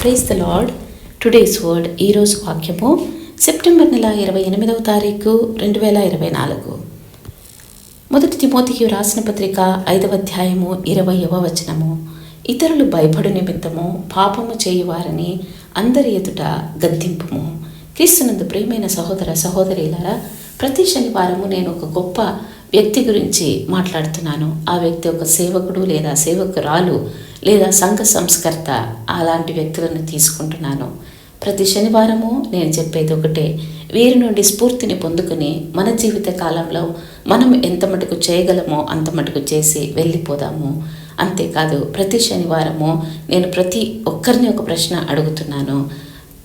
Praise the Lord today's word ఈరోజు వాక్యము September నెల ఇరవై ఎనిమిదవ తారీఖు రెండు వేల ఇరవై నాలుగు. మొదటి తిమోతికి రాసిన పత్రిక ఐదవ అధ్యాయము ఇరవయవ వచనము. ఇతరులు భయపడు నిమిత్తము పాపము చేయువారని అందరి ఎదుట గద్దింపుము. క్రీస్తునందు ప్రియమైన సహోదర సహోదరులారా ప్రతి శనివారము నేను ఒక గొప్ప వ్యక్తి గురించి మాట్లాడుతున్నాను. ఆ వ్యక్తి ఒక సేవకుడు లేదా సేవకురాలు లేదా సంఘ సంస్కర్త అలాంటి వ్యక్తులను తీసుకుంటున్నాను. ప్రతి శనివారము నేను చెప్పేది ఒకటే. వీరి నుండి స్ఫూర్తిని పొందుకుని మన జీవిత కాలంలో మనం ఎంత మటుకు చేయగలమో అంత మటుకు చేసి వెళ్ళిపోదాము. అంతేకాదు ప్రతి శనివారము నేను ప్రతి ఒక్కరిని ఒక ప్రశ్న అడుగుతున్నాను.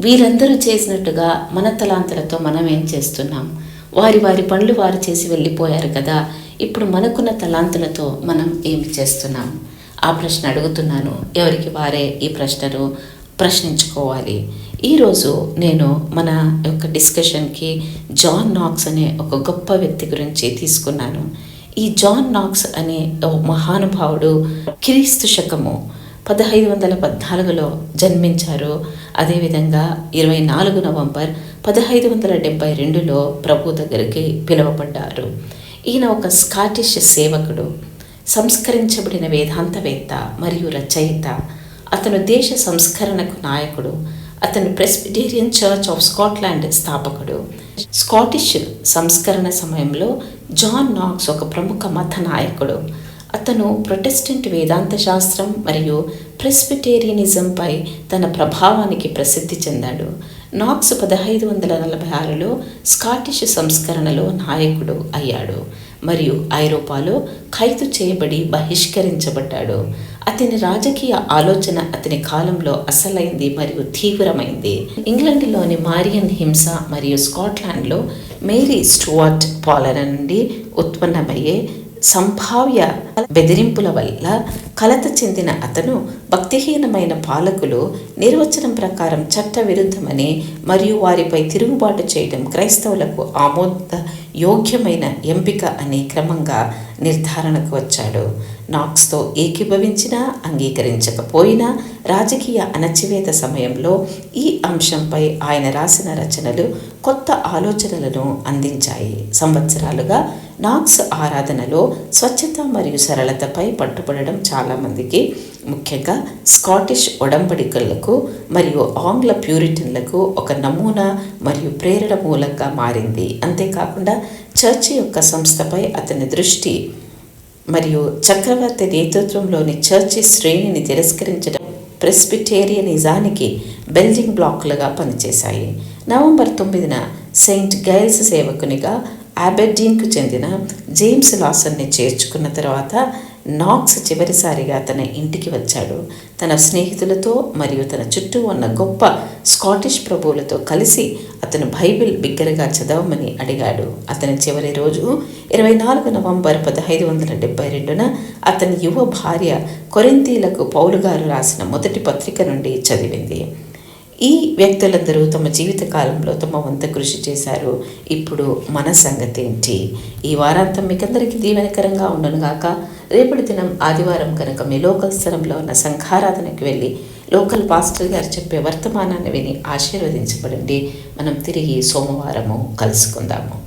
వీరందరూ చేసినట్టుగా మన తలాంతలతో మనం ఏం చేస్తున్నాం? వారి వారి పనులు వారు చేసి వెళ్ళిపోయారు కదా. ఇప్పుడు మనకున్న తలాంతులతో మనం ఏమి చేస్తున్నాం? ఆ ప్రశ్న అడుగుతున్నాను. ఎవరికి వారే ఈ ప్రశ్నను ప్రశ్నించుకోవాలి. ఈరోజు నేను మన యొక్క డిస్కషన్కి జాన్ నాక్స్ అనే ఒక గొప్ప వ్యక్తి గురించి తీసుకున్నాను. ఈ జాన్ నాక్స్ అనే ఒక మహానుభావుడు క్రీస్తు శకము పదహైదు వందల పద్నాలుగులో జన్మించారు. అదేవిధంగా ఇరవై నాలుగు నవంబర్ పదహైదు వందల డెబ్బై రెండులో ప్రభు దగ్గరికి పిలువబడ్డారు. ఈయన ఒక స్కాటిష్ సేవకుడు. సంస్కరించబడిన వేదాంతవేత్త మరియు రచయిత. అతను దేశ సంస్కరణకు నాయకుడు. అతను ప్రెస్బిటేరియన్ చర్చ్ ఆఫ్ స్కాట్లాండ్ స్థాపకుడు. స్కాటిష్ సంస్కరణ సమయంలో జాన్ నాక్స్ ఒక ప్రముఖ మత నాయకుడు. అతను ప్రొటెస్టెంట్ వేదాంత శాస్త్రం మరియు ప్రెస్బిటేరియనిజంపై తన ప్రభావానికి ప్రసిద్ధి చెందాడు. నాక్స్ పదహైదు వందల నలభై ఆరులో స్కాటిష్ సంస్కరణలో నాయకుడు అయ్యాడు మరియు ఐరోపాలో ఖైదు చేయబడి బహిష్కరించబడ్డాడు. అతని రాజకీయ ఆలోచన అతని కాలంలో అసలైంది మరియు తీవ్రమైంది. ఇంగ్లండ్లోని మారియన్ హింస మరియు స్కాట్లాండ్లో మేరీ స్టువార్ట్ పాలన నుండి ఉత్పన్నమయ్యే సంభావ్య బెదిరింపుల వల్ల కలత చెందిన అతను భక్తిహీనమైన పాలకులు నిర్వచనం ప్రకారం చట్ట విరుద్ధమని మరియు వారిపై తిరుగుబాటు చేయడం క్రైస్తవులకు ఆమోద యోగ్యమైన ఎంపిక అనే క్రమంగా నిర్ధారణకు వచ్చాడు. నాక్స్తో ఏకీభవించినా అంగీకరించకపోయినా రాజకీయ అణచివేత సమయంలో ఈ అంశంపై ఆయన రాసిన రచనలు కొత్త ఆలోచనలను అందించాయి. సంవత్సరాలుగా నాక్స్ ఆరాధనలో స్వచ్ఛత మరియు సరళతపై పట్టుబడడం చాలామందికి ముఖ్యంగా స్కాటిష్ ఒడంబడికలకు మరియు ఆంగ్ల ప్యూరిటన్లకు ఒక నమూనా మరియు ప్రేరణ మూలంగా మారింది. అంతేకాకుండా చర్చి యొక్క సంస్థపై అతని దృష్టి మరియు చక్రవర్తి నేతృత్వంలోని చర్చి శ్రేణిని తిరస్కరించడం ప్రెస్బిటేరియనిజానికి బిల్డింగ్ బ్లాక్లుగా పనిచేశాయి. నవంబర్ తొమ్మిదిన సెయింట్ గైల్స్ సేవకునిగా అబెడ్డీన్కు చెందిన జేమ్స్ లాసన్ని చేర్చుకున్న తర్వాత నాక్స్ చివరిసారిగా తన ఇంటికి వచ్చాడు. తన స్నేహితులతో మరియు తన చుట్టూ ఉన్న గొప్ప స్కాటిష్ ప్రభువులతో కలిసి అతను బైబిల్ బిగ్గరగా చదవమని అడిగాడు. అతని చివరి రోజు ఇరవై నాలుగు నవంబర్ పదహైదు వందల డెబ్బై రెండున అతని యువ భార్య కొరింతీలకు పౌలు గారు రాసిన మొదటి పత్రిక నుండి చదివింది. ఈ వ్యక్తులందరూ తమ జీవిత కాలంలో తమ వంత కృషి చేశారు. ఇప్పుడు మన సంగతి ఏంటి? ఈ వారాంతం మీకందరికీ దీవెనకరంగా ఉండనుగాక రేపటి దినం ఆదివారం కనుక మీ లోకల్ స్థలంలో ఉన్న సంఘారాధనకి వెళ్ళి లోకల్ పాస్టర్ గారు చెప్పే వర్తమానాన్ని విని ఆశీర్వదించబడండి. మనం తిరిగి సోమవారము కలుసుకుందాము.